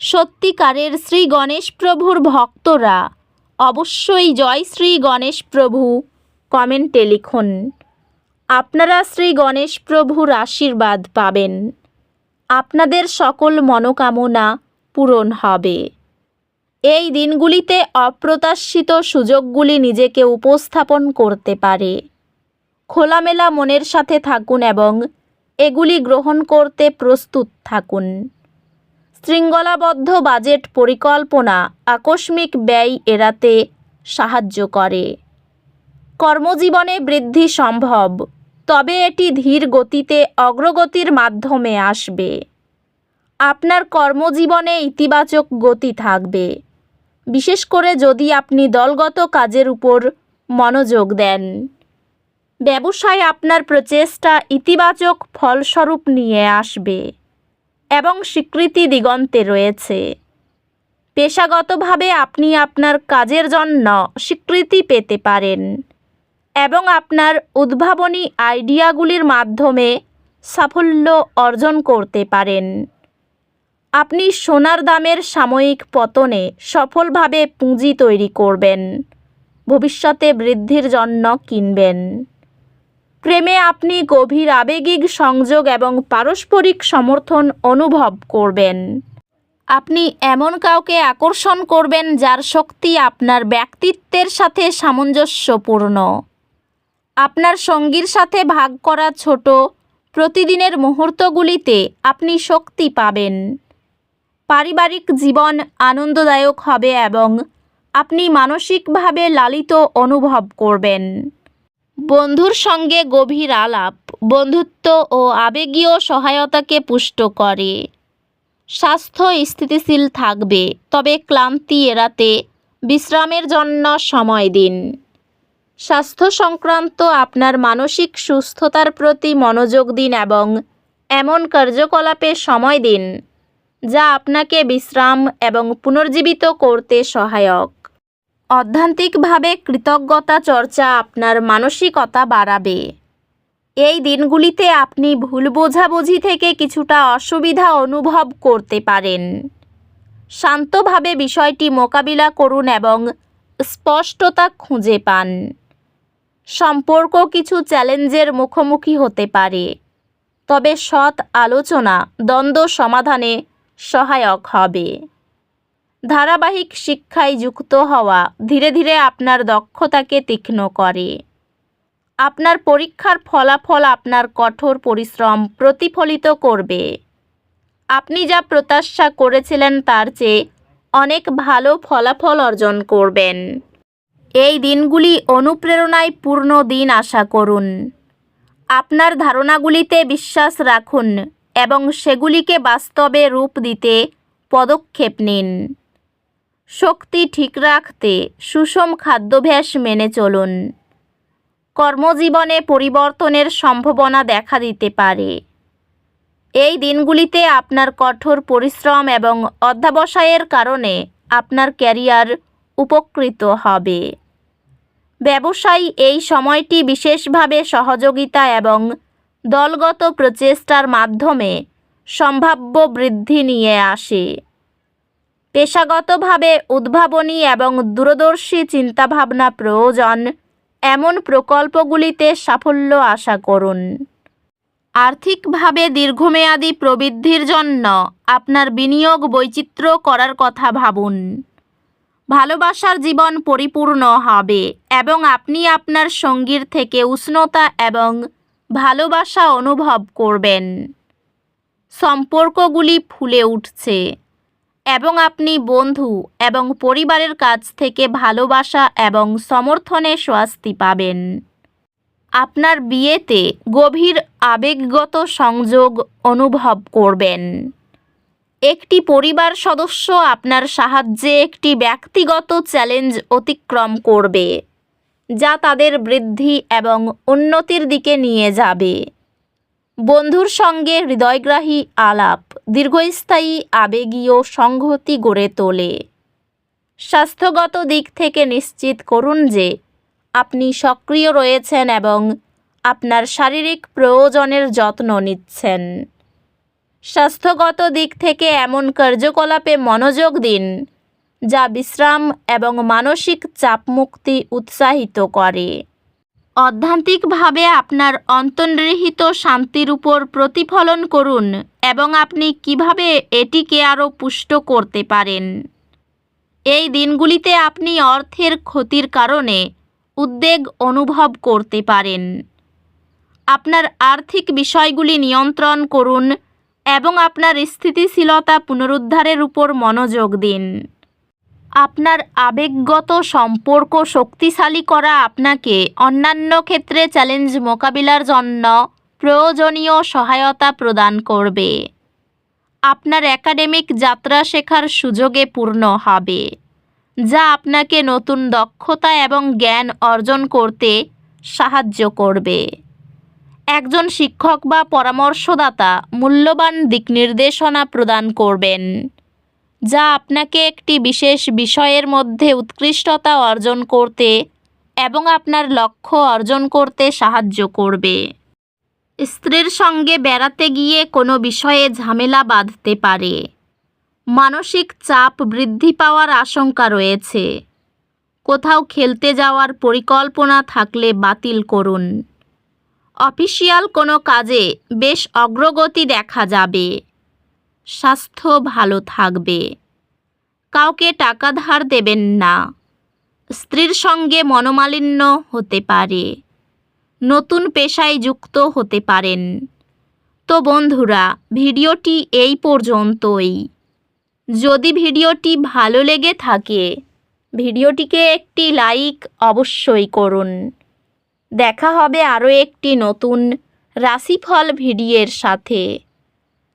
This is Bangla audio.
সত্যিকারের শ্রী গণেশ প্রভুর ভক্তরা। অবশ্যই জয় শ্রী গণেশ প্রভু, কমেন্টে লিখুন। আপনারা শ্রী গণেশ প্রভুর আশীর্বাদ পাবেন। আপনাদের সকল মনোকামনা পূরণ হবে। এই দিনগুলিতে অপ্রত্যাশিত সুযোগগুলি নিজেকে উপস্থাপন করতে পারে। খোলামেলা মনের সাথে থাকুন এবং এগুলি গ্রহণ করতে প্রস্তুত থাকুন। শৃঙ্খলাবদ্ধ বাজেট পরিকল্পনা আকস্মিক ব্যয় এড়াতে সাহায্য করে। কর্মজীবনে বৃদ্ধি সম্ভব, তবে এটি ধীর গতিতে অগ্রগতির মাধ্যমে আসবে। আপনার কর্মজীবনে ইতিবাচক গতি থাকবে, বিশেষ করে যদি আপনি দলগত কাজের উপর মনোযোগ দেন। ব্যবসায় আপনার প্রচেষ্টা ইতিবাচক ফলস্বরূপ নিয়ে আসবে। এবং স্বীকৃতি দিগন্তে রয়েছে। পেশাগতভাবে আপনি আপনার কাজের জন্য স্বীকৃতি পেতে পারেন এবং আপনার উদ্ভাবনী আইডিয়াগুলির মাধ্যমে সাফল্য অর্জন করতে পারেন। আপনি সোনার দামের সাময়িক পতনে সফলভাবে পুঁজি তৈরি করবেন, ভবিষ্যতে বৃদ্ধির জন্য কিনবেন। প্রেমে আপনি গভীর আবেগিক সংযোগ এবং পারস্পরিক সমর্থন অনুভব করবেন। আপনি এমন কাউকে আকর্ষণ করবেন যার শক্তি আপনার ব্যক্তিত্বের সাথে সামঞ্জস্যপূর্ণ। আপনার সঙ্গীর সাথে ভাগ করা ছোট প্রতিদিনের মুহূর্তগুলিতে আপনি শক্তি পাবেন। পারিবারিক জীবন আনন্দদায়ক হবে এবং আপনি মানসিকভাবে লালিত অনুভব করবেন। বন্ধুর সঙ্গে গভীর আলাপ, বন্ধুত্ব ও আবেগীয় সহায়তাকে পুষ্ট করে। স্বাস্থ্য স্থিতিশীল থাকবে, তবে ক্লান্তি এড়াতে বিশ্রামের জন্য সময় দিন। স্বাস্থ্য সংক্রান্ত আপনার মানসিক সুস্থতার প্রতি মনোযোগ দিন এবং এমন কার্যকলাপে সময় দিন, যা আপনাকে বিশ্রাম এবং পুনর্জীবিত করতে সহায়ক। অধ্যান্তিকভাবে কৃতজ্ঞতা চর্চা আপনার মানসিকতা বাড়াবে। এই দিনগুলিতে আপনি ভুল বোঝাবুঝি থেকে কিছুটা অসুবিধা অনুভব করতে পারেন। শান্তভাবে বিষয়টি মোকাবিলা করুন এবং স্পষ্টতা খুঁজে পান। সম্পর্ক কিছু চ্যালেঞ্জের মুখোমুখি হতে পারে, তবে সৎ আলোচনা দ্বন্দ্ব সমাধানে সহায়ক হবে। ধারাবাহিক শিক্ষায় যুক্ত হওয়া ধীরে ধীরে আপনার দক্ষতাকে তীক্ষ্ণ করে। আপনার পরীক্ষার ফলাফল আপনার কঠোর পরিশ্রম প্রতিফলিত করবে। আপনি যা প্রত্যাশা করেছিলেন তার চেয়ে অনেক ভালো ফলাফল অর্জন করবেন। এই দিনগুলি অনুপ্রেরণায় পূর্ণ দিন আশা করুন। আপনার ধারণাগুলিতে বিশ্বাস রাখুন এবং সেগুলিকে বাস্তবে রূপ দিতে পদক্ষেপ নিন। শক্তি ঠিক রাখতে সুষম খাদ্যাভ্যাস মেনে চলুন। কর্মজীবনে পরিবর্তনের সম্ভাবনা দেখা দিতে পারে। এই দিনগুলিতে আপনার কঠোর পরিশ্রম এবং অধ্যাবসায়ের কারণে আপনার ক্যারিয়ার উপকৃত হবে। ব্যবসায়ী এই সময়টি বিশেষভাবে সহযোগিতা এবং দলগত প্রচেষ্টার মাধ্যমে সম্ভাব্য বৃদ্ধি নিয়ে আসে। পেশাগতভাবে উদ্ভাবনী এবং দূরদর্শী চিন্তাভাবনা প্রয়োজন, এমন প্রকল্পগুলিতে সাফল্য আশা করুন। আর্থিকভাবে দীর্ঘমেয়াদী প্রবৃদ্ধির জন্য আপনার বিনিয়োগ বৈচিত্র্য করার কথা ভাবুন। ভালোবাসার জীবন পরিপূর্ণ হবে এবং আপনি আপনার সঙ্গীর থেকে উষ্ণতা এবং ভালোবাসা অনুভব করবেন। সম্পর্কগুলি ফুলে উঠছে। এবং আপনি বন্ধু এবং পরিবারের কাছ থেকে ভালোবাসা এবং সমর্থনে স্বস্তি পাবেন। আপনার বিয়েতে গভীর আবেগগত সংযোগ অনুভব করবেন। একটি পরিবার সদস্য আপনার সাহায্যে একটি ব্যক্তিগত চ্যালেঞ্জ অতিক্রম করবে, যা তাদের বৃদ্ধি এবং উন্নতির দিকে নিয়ে যাবে। বন্ধুর সঙ্গে হৃদয়গ্রাহী আলাপ। দীর্ঘস্থায়ী আবেগীয় সংহতি গড়ে তোলে। স্বাস্থ্যগত দিক থেকে নিশ্চিত করুন যে, আপনি সক্রিয় রয়েছেন এবং আপনার শারীরিক প্রয়োজনের যত্ন নিচ্ছেন। স্বাস্থ্যগত দিক থেকে এমন কার্যকলাপে মনোযোগ দিন, যা বিশ্রাম এবং মানসিক চাপমুক্তি উৎসাহিত করে। অধ্যান্তিকভাবে আপনার অন্তর্নিহিত শান্তির উপর প্রতিফলন করুন এবং আপনি কীভাবে এটিকে আরও পুষ্ট করতে পারেন। এই দিনগুলিতে আপনি অর্থের ক্ষতির কারণে উদ্বেগ অনুভব করতে পারেন। আপনার আর্থিক বিষয়গুলি নিয়ন্ত্রণ করুন এবং আপনার স্থিতিশীলতা পুনরুদ্ধারের উপর মনোযোগ দিন। আপনার আবেগগত সম্পর্ক শক্তিশালী করা আপনাকে অন্যান্য ক্ষেত্রে চ্যালেঞ্জ মোকাবিলার জন্য প্রয়োজনীয় সহায়তা প্রদান করবে। আপনার একাডেমিক যাত্রা শেখার সুযোগে পূর্ণ হবে, যা আপনাকে নতুন দক্ষতা এবং জ্ঞান অর্জন করতে সাহায্য করবে। একজন শিক্ষক বা পরামর্শদাতা মূল্যবান দিকনির্দেশনা প্রদান করবেন। যা আপনাকে একটি বিশেষ বিষয়ের মধ্যে উৎকৃষ্টতা অর্জন করতে এবং আপনার লক্ষ্য অর্জন করতে সাহায্য করবে। স্ত্রীর সঙ্গে বেড়াতে গিয়ে কোনো বিষয়ে ঝামেলা বাঁধতে পারে। মানসিক চাপ বৃদ্ধি পাওয়ার আশঙ্কা রয়েছে। কোথাও খেলতে যাওয়ার পরিকল্পনা থাকলে বাতিল করুন। অফিসিয়াল কোনো কাজে বেশ অগ্রগতি দেখা যাবে। স্বাস্থ্য ভালো থাকবে। কাউকে টাকা ধার দেবেন না। স্ত্রীর সঙ্গে মনোমালিন্য হতে পারে। নতুন পেশায় যুক্ত হতে পারেন। তো বন্ধুরা, ভিডিওটি এই পর্যন্তই। যদি ভিডিওটি ভালো লেগে থাকে, ভিডিওটিকে একটি লাইক অবশ্যই করুন। দেখা হবে আরও একটি নতুন রাশিফল ভিডিওর সাথে।